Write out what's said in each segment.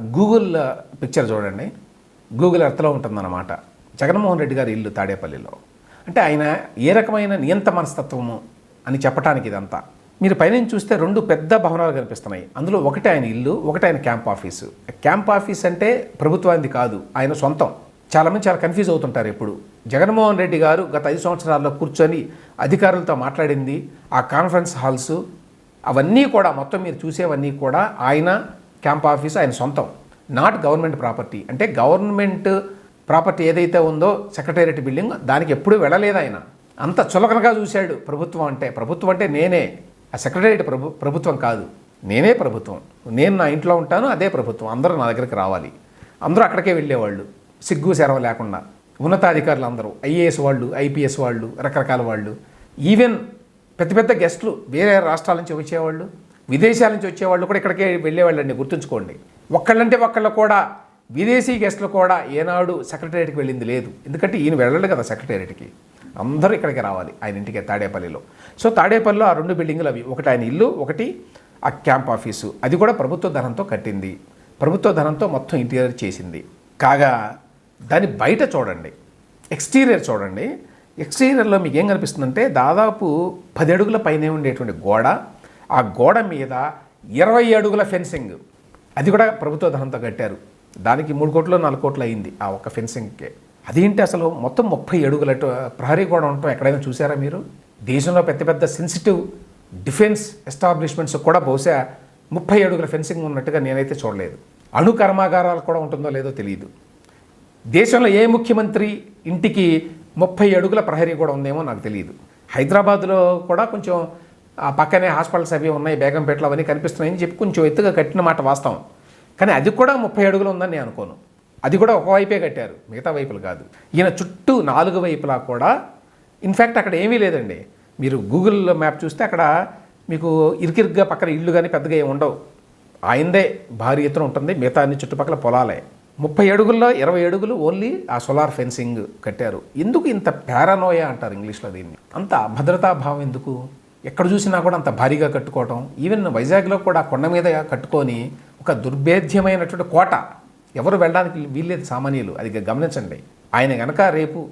Google picture చూడండి. Google ఎర్త్లో ఉంటుందన్నమాట. జగన్మోహన్ రెడ్డి గారి ఇల్లు తాడేపల్లిలో. అంటే ఆయన ఏ రకమైన నియంత మనస్తత్వము అని చెప్పడానికి ఇదంతా. మీరు పైనుంచి చూస్తే రెండు పెద్ద భవనాలు కనిపిస్తున్నాయి. అందులో ఒకటి ఆయన ఇల్లు ఒకటి ఆయన క్యాంప్ ఆఫీసు. క్యాంప్ ఆఫీస్ అంటే ప్రభుత్వానికి కాదు ఆయన సొంతం. చాలామంది చాలా కన్ఫ్యూజ్ అవుతుంటారు ఇప్పుడు జగన్మోహన్ రెడ్డి గారు గత ఐదు సంవత్సరాల్లో కూర్చొని అధికారులతో మాట్లాడింది. ఆ కాన్ఫరెన్స్ హాల్స్ అవన్నీ కూడా మొత్తం మీరు చూసేవన్నీ కూడా ఆయన క్యాంప్ ఆఫీస్ ఆయన సొంతం. నాట్ గవర్నమెంట్ ప్రాపర్టీ అంటే గవర్నమెంట్ ప్రాపర్టీ ఏదైతే ఉందో సెక్రటేరియట్ బిల్డింగ్ దానికి ఎప్పుడూ వెళ్ళలేదు ఆయన. అంత చులకనగా చూశాడు ప్రభుత్వం అంటే. ప్రభుత్వం అంటే నేనే. ఆ సెక్రటేరియట్ ప్రభు ప్రభుత్వం కాదు. నేనే ప్రభుత్వం. నేను నా ఇంట్లో ఉంటాను అదే ప్రభుత్వం. అందరూ నా దగ్గరికి రావాలి. అందరూ అక్కడికే వెళ్ళేవాళ్ళు. సిగ్గు సెరవ లేకుండా. ఉన్నతాధికారులు అందరూ ఐఏఎస్ వాళ్ళు ఐపీఎస్ వాళ్ళు రకరకాల వాళ్ళు. ఈవెన్ పెద్ద పెద్ద గెస్టులు వేరే రాష్ట్రాల నుంచి వచ్చేవాళ్ళు. విదేశాల నుంచి వచ్చేవాళ్ళు కూడా ఇక్కడికే వెళ్ళేవాళ్ళండి గుర్తుంచుకోండి. ఒక్కళ్ళంటే ఒక్కళ్ళు కూడా విదేశీ గెస్టులు కూడా ఏనాడు సెక్రటేరియట్కి వెళ్ళింది లేదు. ఎందుకంటే ఈయన వెళ్ళడు కదా సెక్రటేరియట్కి. అందరూ ఇక్కడికి రావాలి ఆయన ఇంటికి తాడేపల్లిలో. సో తాడేపల్లిలో ఆ రెండు బిల్డింగులు అవి ఒకటి ఆయన ఇల్లు ఒకటి ఆ క్యాంప్ ఆఫీసు. అది కూడా ప్రభుత్వ ధనంతో కట్టింది. ప్రభుత్వ ధనంతో మొత్తం ఇంటీరియర్ చేసింది. కాగా దాని బయట చూడండి. ఎక్స్టీరియర్ చూడండి. ఎక్స్టీరియర్లో మీకు ఏం కనిపిస్తుందంటే దాదాపు పది అడుగుల పైనే ఉండేటువంటి గోడ. ఆ గోడ మీద ఇరవై అడుగుల ఫెన్సింగ్. అది కూడా ప్రభుత్వ ధనంతో కట్టారు. దానికి మూడు కోట్లు నాలుగు కోట్లు అయింది ఆ ఒక్క ఫెన్సింగ్కే. అదేంటి అసలు మొత్తం ముప్పై అడుగుల ప్రహరీ గోడ ఉండటం ఎక్కడైనా చూసారా మీరు? దేశంలో పెద్ద పెద్ద సెన్సిటివ్ డిఫెన్స్ ఎస్టాబ్లిష్మెంట్స్ కూడా బహుశా ముప్పై అడుగుల ఫెన్సింగ్ ఉన్నట్టుగా నేనైతే చూడలేదు. అణు కర్మాగారాలు కూడా ఉంటుందో లేదో తెలియదు దేశంలో ఏ ముఖ్యమంత్రి ఇంటికి ముప్పై అడుగుల ప్రహరీ కూడా ఉందేమో నాకు తెలియదు హైదరాబాద్లో కూడా కొంచెం ఆ పక్కనే హాస్పిటల్స్ అవి ఉన్నాయి బేగంపేటలో అవన్నీ కనిపిస్తున్నాయని చెప్పి కొంచెం ఎత్తుగా కట్టిన మాట వాస్తవం. కానీ అది కూడా ముప్పై అడుగులు ఉందని నేను అనుకోను. అది కూడా ఒక వైపే కట్టారు మిగతా వైపులు కాదు. ఈయన చుట్టూ నాలుగు వైపులా కూడా ఇన్ఫ్యాక్ట్ అక్కడ ఏమీ లేదండి. మీరు గూగుల్ మ్యాప్ చూస్తే అక్కడ మీకు ఇరికిరిగ్గా పక్కన ఇల్లు కానీ పెద్దగా ఏమి ఉండవు. ఆయనదే భారీ ఎత్తున ఉంటుంది మిగతా అన్ని చుట్టుపక్కల పొలాలే. ముప్పై అడుగుల్లో ఇరవై అడుగులు ఓన్లీ ఆ సోలార్ ఫెన్సింగ్ కట్టారు. ఎందుకు ఇంత పారానోయా అంటారు ఇంగ్లీష్లో దీన్ని? అంత భద్రతా భావం ఎందుకు? ఎక్కడ చూసినా కూడా అంత భారీగా కట్టుకోవటం ఈవెన్ వైజాగ్లో కూడా కొండ మీద కట్టుకొని ఒక దుర్భేద్యమైనటువంటి కోట. ఎవరు వెళ్ళడానికి వీల్లేదు సామాన్యులు అది గమనించండి. ఆయన గనక రేపు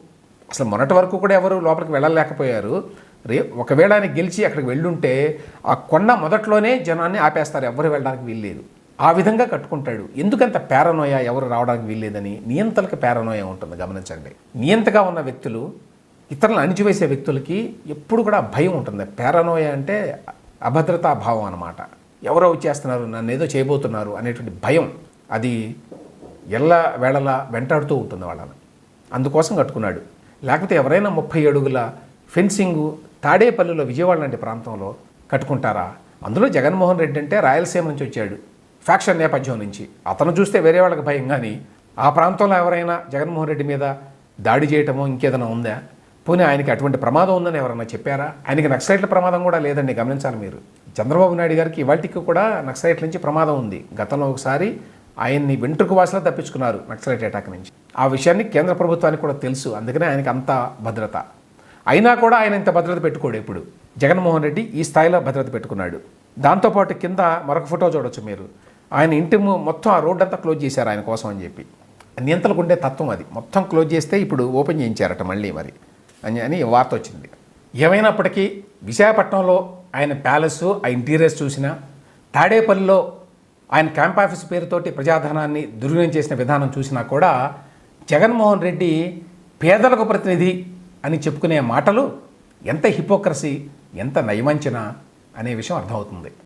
అసలు మొన్నటి వరకు కూడా ఎవరు లోపలికి వెళ్ళలేకపోయారు. రే ఒకవేళ ఆయన గెలిచి అక్కడికి వెళ్ళుంటే ఆ కొండ మొదట్లోనే జనాన్ని ఆపేస్తారు ఎవరు వెళ్ళడానికి వీల్లేదు. ఆ విధంగా కట్టుకుంటాడు. ఎందుకంత పేరనోయ ఎవరు రావడానికి వీల్లేదని నియంతలకు పేరనోయ ఉంటుంది గమనించండి. నియంతగా ఉన్న వ్యక్తులు ఇతరులను అణిచివేసే వ్యక్తులకి ఎప్పుడు కూడా భయం ఉంటుంది. పేరనోయ అంటే అభద్రతా భావం అన్నమాట. ఎవరో వచ్చేస్తున్నారు నన్ను ఏదో చేయబోతున్నారు అనేటువంటి భయం. అది ఎల్ల వేళలా వెంటాడుతూ ఉంటుంది వాళ్ళని. అందుకోసం కట్టుకున్నాడు. లేకపోతే ఎవరైనా ముప్పై అడుగుల ఫెన్సింగు తాడేపల్లిలో విజయవాడ లాంటి ప్రాంతంలో కట్టుకుంటారా? అందులో జగన్మోహన్ రెడ్డి అంటే రాయలసీమ నుంచి వచ్చాడు. ఫ్యాక్షన్ నేపథ్యం నుంచి. అతను చూస్తే వేరే వాళ్ళకి భయం కానీ ఆ ప్రాంతంలో ఎవరైనా జగన్మోహన్ రెడ్డి మీద దాడి చేయటమో ఇంకేదైనా ఉందా? పోనీ ఆయనకి అటువంటి ప్రమాదం ఉందని ఎవరైనా చెప్పారా? ఆయనకి నక్సలైట్ల ప్రమాదం కూడా లేదండి గమనించాలి మీరు. చంద్రబాబు నాయుడు గారికి ఇవాటికి కూడా నక్సలైట్ల నుంచి ప్రమాదం ఉంది. గతంలో ఒకసారి ఆయన్ని వెంట్రుకు వాసలో తప్పించుకున్నారు నక్సలైట్ అటాక్ నుంచి. ఆ విషయాన్ని కేంద్ర ప్రభుత్వానికి కూడా తెలుసు అందుకనే ఆయనకి అంత భద్రత. అయినా కూడా ఆయన ఇంత భద్రత పెట్టుకోడు ఇప్పుడు జగన్మోహన్ రెడ్డి ఈ స్థాయిలో భద్రత పెట్టుకున్నాడు. దాంతోపాటు కింద మరొక ఫోటో చూడొచ్చు మీరు. ఆయన ఇంటి మొత్తం ఆ రోడ్డంతా క్లోజ్ చేశారు ఆయన కోసం అని చెప్పి. నియంతలకు ఉండే తత్వం అది. మొత్తం క్లోజ్ చేస్తే ఇప్పుడు ఓపెన్ చేయించారట మళ్ళీ మరి. అని అని వార్త వచ్చింది. ఏమైనప్పటికీ విశాఖపట్నంలో ఆయన ప్యాలెస్ ఆ ఇంటీరియర్స్ చూసినా తాడేపల్లిలో ఆయన క్యాంప్ ఆఫీస్ పేరుతోటి ప్రజాధనాన్ని దుర్వినియోగం చేసిన విధానం చూసినా కూడా జగన్మోహన్ రెడ్డి పేదలకు ప్రతినిధి అని చెప్పుకునే మాటలు ఎంత హిపోక్రసీ ఎంత నయమంచన అనే విషయం అర్థమవుతుంది.